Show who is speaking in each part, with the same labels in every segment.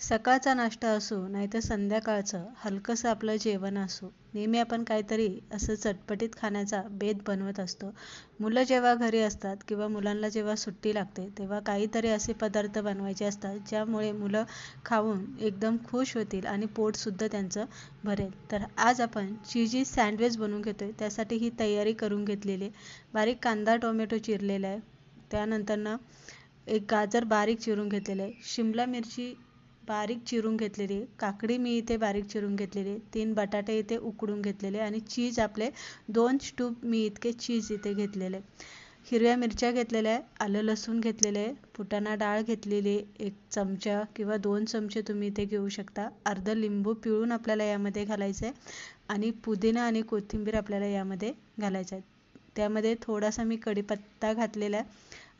Speaker 1: सकाळचा नाश्ता असो नाहीतर संध्याकाळचं हलकंसं आपलं जेवण असो. नेहमी आपण काहीतरी असं चटपटीत खाण्याचा बेत बनवत असतो. मुलं जेव्हा घरी असतात किंवा मुलांना जेव्हा सुट्टी लागते तेव्हा काहीतरी असे पदार्थ बनवायचे असतात ज्यामुळे मुलं खाऊन एकदम खुश होतील आणि पोटसुद्धा त्यांचं भरेल. तर आज आपण चिजी सँडविच बनवून घेतो आहे त्यासाठी ही तयारी करून घेतलेली बारीक कांदा टोमॅटो चिरलेला आहे. त्यानंतरनं एक गाजर बारीक चिरून घेतलेलं आहे. शिमला मिरची बारीक चिरून घेतलेली काकडी मी इथे बारीक चिरून घेतलेली तीन बटाटे इथे उकडून घेतलेले आणि चीज आपले दोन स्टूप मी इतके चीज इथे घेतलेले. हिरव्या मिरच्या घेतलेल्या आहे आलं लसूण घेतलेले आहे फुटाणा डाळ घेतलेली एक चमचा किंवा दोन चमचे तुम्ही इथे घेऊ शकता. अर्ध लिंबू पिळून आपल्याला यामध्ये घालायचं आहे आणि पुदिना आणि कोथिंबीर आपल्याला यामध्ये घालायचं आहे त्यामध्ये थोडासा मी कढीपत्ता घातलेला आहे.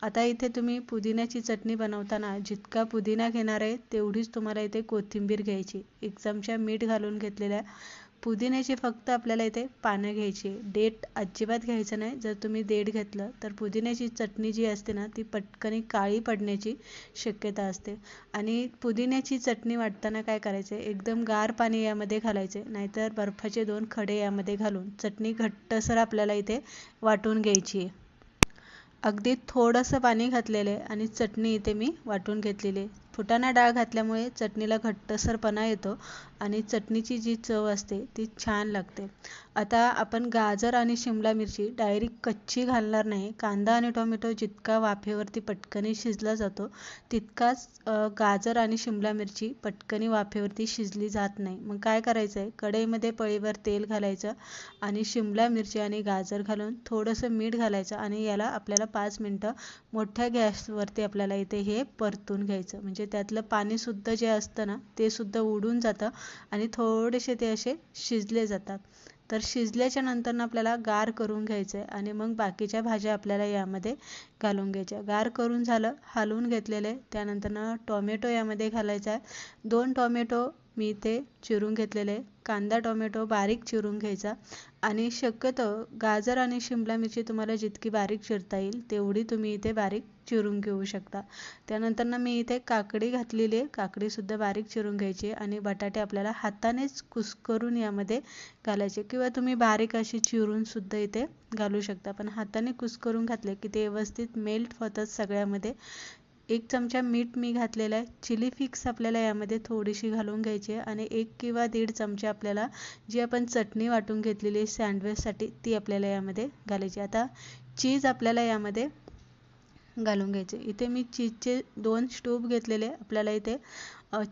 Speaker 1: आता इथे तुम्ही पुदिन्याची चटणी बनवताना जितका पुदिना घेणार आहे तेवढीच तुम्हाला इथे कोथिंबीर घ्यायची. एक चमचा मीठ घालून घेतलेला आहे पुदिन्याची फक्त आपल्याला इथे पानं घ्यायची. डेट अजिबात घ्यायचं नाही. जर तुम्ही देठ घेतलं तर पुदिन्याची चटणी जी असते ना ती पटकनी काळी पडण्याची शक्यता असते. आणि पुदिन्याची चटणी वाटताना काय करायचं? एकदम गार पाणी यामध्ये घालायचे. नाहीतर बर्फाचे दोन खडे यामध्ये घालून चटणी घट्टसर आपल्याला इथे वाटून घ्यायची आहे. अगदी थोडंसं पाणी घातलेलं आहे आणि चटणी इथे मी वाटून घेतलेली आहे. फुटाणा डाळ घातल्यामुळे चटणीला घट्टसरपणा येतो. आणि चटणीची जी चव असते ती छान लागते. आता आपण गाजर आणि शिमला मिरची डायरेक्ट कच्ची घालणार नाही. कांदा आणि टोमॅटो जितका वाफेवरती पटकनी शिजला जातो तितकाच गाजर आणि शिमला मिरची पटकनी वाफेवरती शिजली जात नाही. मग काय करायचं आहे कढईमध्ये पळीवर तेल घालायचं आणि शिमला मिरची आणि गाजर घालून थोडंसं मीठ घालायचं आणि याला आपल्याला पाच मिनटं मोठ्या गॅसवरती आपल्याला इथे हे परतून घ्यायचं. म्हणजे त्यातलं पाणीसुद्धा जे असतं ना ते सुद्धा उडून जातं. आणि थोडेसे ते असे शिजले जातात. तर शिजल्याच्या नंतर आपल्याला गार करून घ्यायचं आहे आणि मग बाकीच्या भाज्या आपल्याला यामध्ये घालून घ्यायच्या. गार करून झालं हलवून घेतलेले त्यानंतर टोमॅटो यामध्ये घालायचा आहे. दोन टोमॅटो मी इथे चिरून घेतलेले. कांदा टोमॅटो बारीक चिरून घ्यायचा आणि शक्यतो गाजर आणि शिमला मिरची तुम्हाला जितकी बारीक चिरता येईल तेवढी तुम्ही इथे बारीक चिरून घेऊ शकता. त्यानंतर ना मी इथे काकडी घातलेली आहे. काकडीसुद्धा बारीक चिरून घ्यायची आणि बटाटे आपल्याला हातानेच कुस्करून यामध्ये घालायचे किंवा तुम्ही बारीक अशी चिरूनसुद्धा इथे घालू शकता. पण हाताने कुस्करून घातले की ते व्यवस्थित मेल्ट होतात सगळ्यामध्ये. एक चमचा मीठ मी घातलेला आहे. चिली फिक्स आपल्याला यामध्ये थोडीशी घालून घ्यायची आहे आणि एक किंवा दीड चमचे आपल्याला जी आपण चटणी वाटून घेतलेली आहे सँडविचसाठी ती आपल्याला यामध्ये घालायची आता चीज आपल्याला यामध्ये घालून घ्यायचे इथे मी चीजचे दोन स्टूप घेतलेले आपल्याला इथे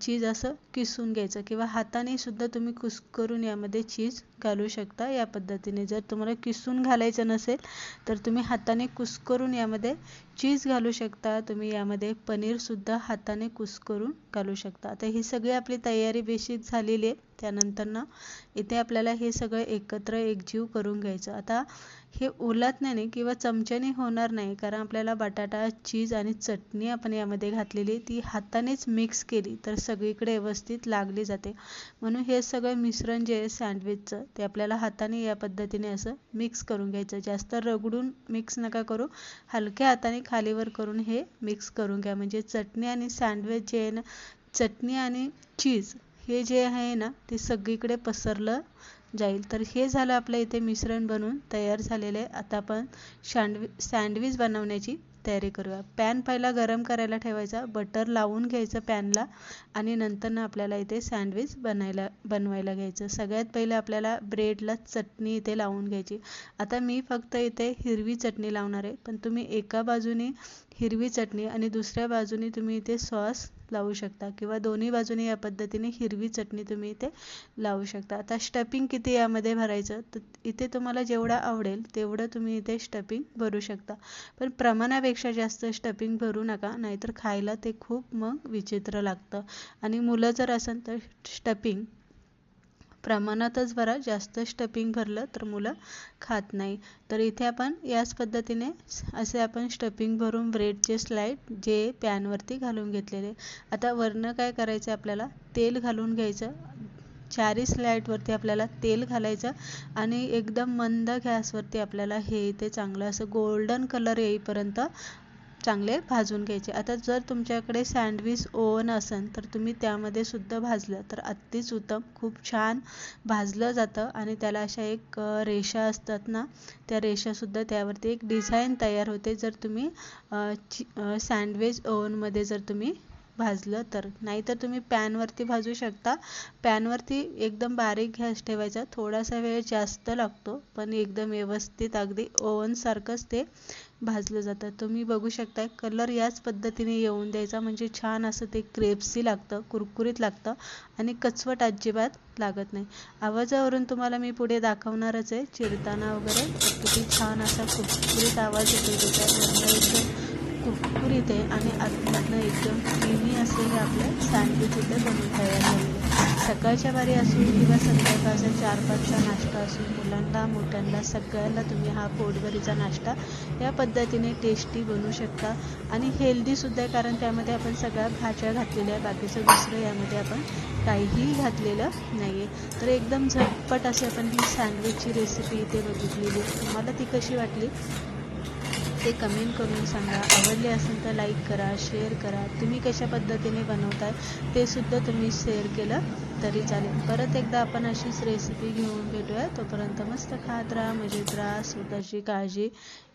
Speaker 1: चीज असं किसून घ्यायचं किंवा हाताने सुद्धा तुम्ही कुस्करून यामध्ये चीज घालू शकता. या पद्धतीने जर तुम्हाला किसून घालायचं नसेल तर तुम्ही हाताने कुस्करून यामध्ये चीज घालू शकता. तुम्ही यामध्ये पनीरसुद्धा हाताने कुस्करून घालू शकता. आता ही सगळी आपली तयारी बेशीत झालेली आहे. त्यानंतर ना इथे आपल्याला हे सगळं एकत्र एकजीव करून घ्यायचं. आता हे नाही किंवा चमच्याने होणार नाही कारण आपल्याला बटाटा चीज आणि चटणी आपण यामध्ये घातलेली ती हातानेच मिक्स केली तर सगळीकडे व्यवस्थित लागली जाते. म्हणून हे सगळं मिश्रण जे आहे सँडविचचं ते आपल्याला हाताने या पद्धतीने असं मिक्स करून घ्यायचं. जास्त रगडून मिक्स नका करू. हलक्या हाताने खालीवर करून हे मिक्स करून घ्या. म्हणजे चटणी आणि सँडविच जे आहे ना चटणी आणि चीज हे जे आहे ना ते सगळीकडे पसरलं जाईल. तर हे झालं आपलं इथे मिश्रण बनवून तयार झालेलं आहे. आता आपण सँडवि सँडविच बनवण्याची तयारी करूया. पॅन पहिला गरम करायला ठेवायचा बटर लावून घ्यायचं पॅनला आणि नंतर ना आपल्याला इथे सँडविच बनायला बनवायला घ्यायचं. सगळ्यात पहिले आपल्याला ब्रेडला चटणी इथे लावून घ्यायची. आता मी फक्त इथे हिरवी चटणी लावणार आहे पण तुम्ही एका बाजूने हिरवी चटणी आणि दुसऱ्या बाजूने तुम्ही इथे सॉस लावू शकता किंवा दोन्ही बाजूने या पद्धतीने हिरवी चटणी तुम्ही इथे लावू शकता. आता स्टपिंग किती यामध्ये भरायचं? तर इथे तुम्हाला जेवढं आवडेल तेवढं तुम्ही इथे स्टपिंग भरू शकता. पण प्रमाणापेक्षा जास्त स्टपिंग भरू नका नाहीतर खायला ते खूप मग विचित्र लागतं. आणि मुलं जर असेल तर स्टपिंग प्रमाणातच भरा जास्त स्टफिंग भरलं तर मुलं खात नाही. तर इथे आपण याच पद्धतीने असे आपण स्टफिंग भरून ब्रेडचे स्लाईड जे पॅनवरती घालून घेतलेले. आता वरनं काय करायचं आपल्याला? तेल घालून घ्यायचं. चारही स्लाईडवरती आपल्याला तेल घालायचं आणि एकदम मंद गॅसवरती आपल्याला हे ते चांगलं असं गोल्डन कलर येईपर्यंत चांगले भाजून घ्यायचे. आता जर तुमच्याकडे सँडविच ओव्हन असेल तर तुम्ही त्यामध्ये सुद्धा भाजलं तर अतिच उत्तम खूप छान भाजलं जातं. आणि त्याला अशा एक रेषा असतात ना त्या रेषासुद्धा त्यावरती एक डिझाईन तयार होते. जर तुम्ही चि- सँडविच ओवनमध्ये जर तुम्ही भाजलं तर. नाहीतर तुम्ही पॅनवरती भाजू शकता. पॅनवरती एकदम बारीक गॅस ठेवायचा. थोडासा वेळ जास्त लागतो पण एकदम व्यवस्थित अगदी ओव्हनसारखंच ते भाजलं जातं. तुम्ही बघू शकता कलर याच पद्धतीने येऊन द्यायचा. म्हणजे छान असं ते क्रेप्सी लागतं कुरकुरीत लागतं आणि कचवट अजिबात लागत नाही. आवाजावरून तुम्हाला मी पुढे दाखवणारच आहे. चिरताना वगैरे किती छान असा कुरकुरीत आवाज येतो त्याच्यावरनं म्हणजे कुरकुरीत आहे आणि आतमधनं एकदम क्रीमी असं हे आपलं सँडविच इथे बनवून तयार झालेलं आहे. सकाळच्या वारी असून किंवा संध्याकाळचा चार पाचचा नाश्ता असून मुलांना मोठ्यांना सगळ्यांना तुम्ही हा पोटभरीचा नाश्ता या पद्धतीने टेस्टी बनवू शकता. आणि हेल्दीसुद्धा आहे कारण त्यामध्ये आपण सगळ्या भाज्या घातलेल्या आहे बाकीचं दुसरं यामध्ये आपण काहीही घातलेलं नाही आहे तर एकदम झटपट अशी आपण ही सँडविचची रेसिपी इथे बघितलेली आहे. तुम्हाला ती कशी वाटली? ते कमेंट करून सांगा. आवडले असेल तर लाईक करा शेअर करा. तुम्ही कशा पद्धतीने बनवताय ते सुद्धा तुम्ही शेअर केलं तरी चालेल. परत एकदा आपण अशीच रेसिपी घेऊन भेटूया. तोपर्यंत मस्त खात राहा मजेत राहा स्वतःची काळजी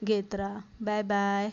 Speaker 1: घेत राहा. Bye bye